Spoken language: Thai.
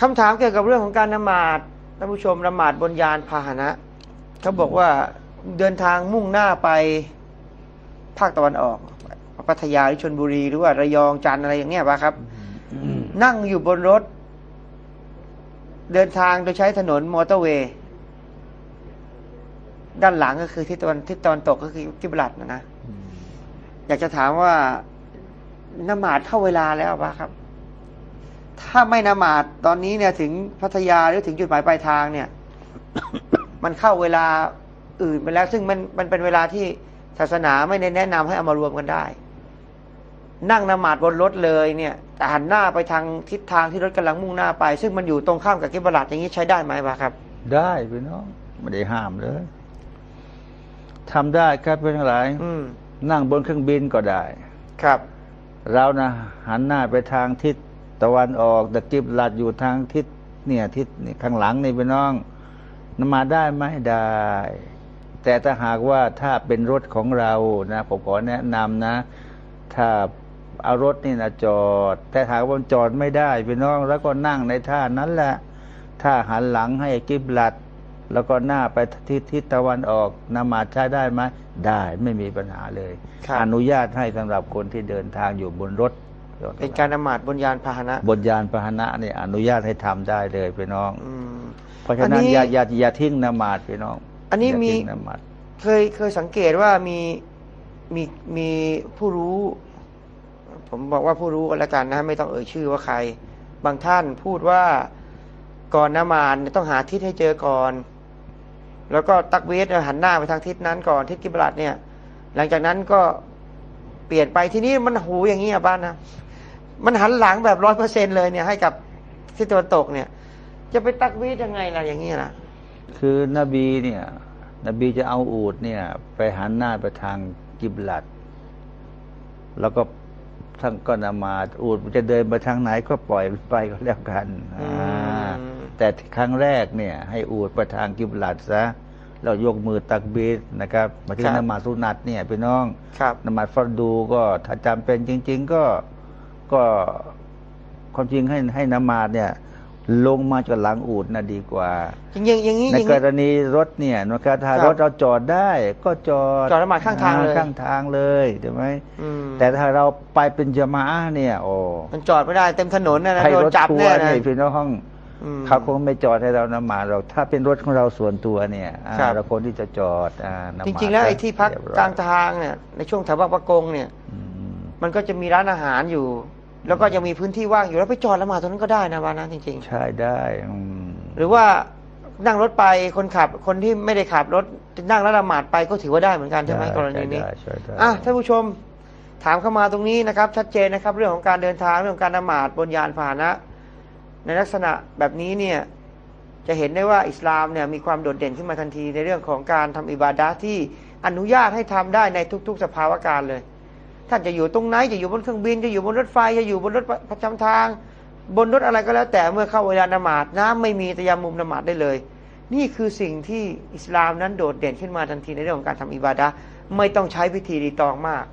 คำถามเกี่ยวกับเรื่องของการละหมาดท่านผู้ชมละหมาดบนยานพาหนะเขาบอกว่าเดินทางมุ่งหน้าไปภาคตะวันออกพัทยาหรือชนบุรีหรือว่าระยองจันทร์อะไรอย่างเงี้ยป่ะครับนั่งอยู่บนรถ เดินทางโดยใช้ถนนมอเตอร์เวย์ด้านหลังก็คือทิศตะวันทิศตะวันตกก็คือกิบลัดนะนะอยากจะถามว่า นมาดเข้าเวลาแล้วปะครับ ถ้าไม่นมาดตอนนี้เนี่ยถึงพัทยาหรือถึงจุดหมายปลายทางเนี่ย มันเข้าเวลาอื่นไปแล้ว ซึ่งมันมันเป็นเวลาที่ศาสนาไม่ได้แนะนำให้เอามารวมกันได้ นั่งนมาดบนรถเลยเนี่ยแต่หันหน้าไปทางทิศทางที่รถกำลังมุ่งหน้าไป ซึ่งมันอยู่ตรงข้ามกับกิบลัดอย่างนี้ใช้ได้ไหมปะครับ ได้พี่น้องไม่ได้ห้ามเลยทำได้ครับเป็นทั้งหลายอืมนั่งบนเครื่องบินก็ได้ ครับ เรานะหันหน้าไปทางทิศ ตะวันออกตะกิบหลัดอยู่ทางทิศเนี่ยทิศนี่ข้างหลังนี่พี่น้องนมาได้ไหมได้ แต่ถ้าหากว่าถ้าเป็นรถของเรานะผมขอแนะนำนะ ถ้าเอารถนี่นะจอด แต่หากว่ามันจอดไม่ได้พี่น้องแล้วก็นั่งในท่านั้นแหละ ถ้าหันหลังให้กิบหลัด แล้วก็หน้าไปทิศทิศตะวันออกนมาดใช้ได้ไหมได้ไม่มีปัญหาเลยครับอนุญาตให้สำหรับคนที่เดินทางอยู่บนรถ เป็นการนมาดบนยานพาหนะบนยานพาหนะเนี่ยอนุญาตให้ทำได้เลยพี่น้องอืมเพราะฉะนั้นอันนี้อย่าอย่าอย่าทิ้งนมาดพี่น้อง อันนี้ย่ามีทิ้งนมาดเคยเคยสังเกตว่ามีมีมีผู้รู้ ผมบอกว่าผู้รู้ก็แล้วกันนะไม่ต้องเอ่ยชื่อว่าใคร บางท่านพูดว่าก่อนนมาดเนี่ยต้องหาทิศให้เจอก่อน แล้วก็ตักเวทเนี่ยหันหน้าไปทางทิศนั้นก่อนทิศกิบลัดเนี่ย หลังจากนั้นก็เปลี่ยนไปทีนี้มันหูอย่างนี้อะบ้านนะ มันหันหลังแบบร้อยเปอร์เซ็นเลยเนี่ยให้กับทิศตะวันตกเนี่ย จะไปตักเวทยังไงล่ะอย่างนี้ล่ะ คือนบีเนี่ย นบีจะเอาอูดเนี่ย ไปหันหน้าไปทางกิบลัด แล้วก็ท่านก็นมาดอูดมันจะเดินไปทางไหนก็ปล่อยมันไปก็แล้วกันอืมอ่าแต่ครั้งแรกเนี่ย ให้อูดไปทางกิบลัดซะเรายกมือตักบีดนะครับมาที่นมาดสุนัตเนี่ยพี่น้องครับนมาดฟัรดูก็ถ้าจำเป็นจริง ๆ ก็ ก็ความจริงให้ให้นมาดเนี่ย ลงมาจากหลังอูดนะดีกว่าอย่างอย่างอย่างนี้ในอย่างกนี้รณีรถเนี่ยนะครับถ้าครับรถเราจอดได้ ก็จอดจอดละหมาดข้างทางเลยอ่ข้างทางเลยใช่ไหมอืมแต่ถ้าเราไปเป็นจมาอะห์เนี่ย โอ้มันจอดไม่ได้เต็มถนนนะนะให้โดนรถจับทัวแน่ร์นะเนี่ยพี่น้องอืมเขาคงไม่จอดให้เรานมาดเราถ้าเป็นรถของเราส่วนตัวเนี่ยอ่าครับเราคนที่จะจอดอ่านมาดจริง ๆ แล้วไอ้ที่พักเรียบร้อยกลางทางเนี่ยในช่วงแถวบางประกงเนี่ยอืมมันก็จะมีร้านอาหารอยู่ แล้วก็จะมีพื้นที่ว่างอยู่แล้วไปจอดละหมาดตรงนั้นก็ได้นะวานะจริง ใช่ได้อืมๆ หรือว่านั่งรถไปคนขับคนที่ไม่ได้ขับรถนั่งแล้วละหมาดไปก็ถือว่าได้เหมือนกันใช่ไหมกรณีนี้ ใช่ได้ใช่ได้อะท่านผู้ชมถามเข้ามาตรงนี้นะครับ ชัดเจนนะครับ เรื่องของการเดินทางเรื่องของการละหมาดบนยานพาหนะ ในลักษณะแบบนี้เนี่ยจะเห็นได้ว่าอิสลามเนี่ยมีความโดดเด่นขึ้นมาทันทีในเรื่องของการทำอิบาดะห์ที่อนุญาตให้ทำได้ในทุก ๆ สภาวะการเลย ท่านจะอยู่ตรงไหนจะอยู่บนเครื่องบินจะอยู่บนรถไฟจะอยู่บนรถประจำทาง บนรถอะไรก็แล้ว แต่เมื่อเข้าเวลานมาดน้ำไม่มีตะยามุมนมาดได้เลย นี่คือสิ่งที่อิสลามนั้นโดดเด่นขึ้นมาทันทีในเรื่องของการทำอิบาดะห์ไม่ต้องใช้พิธีรีตองมาก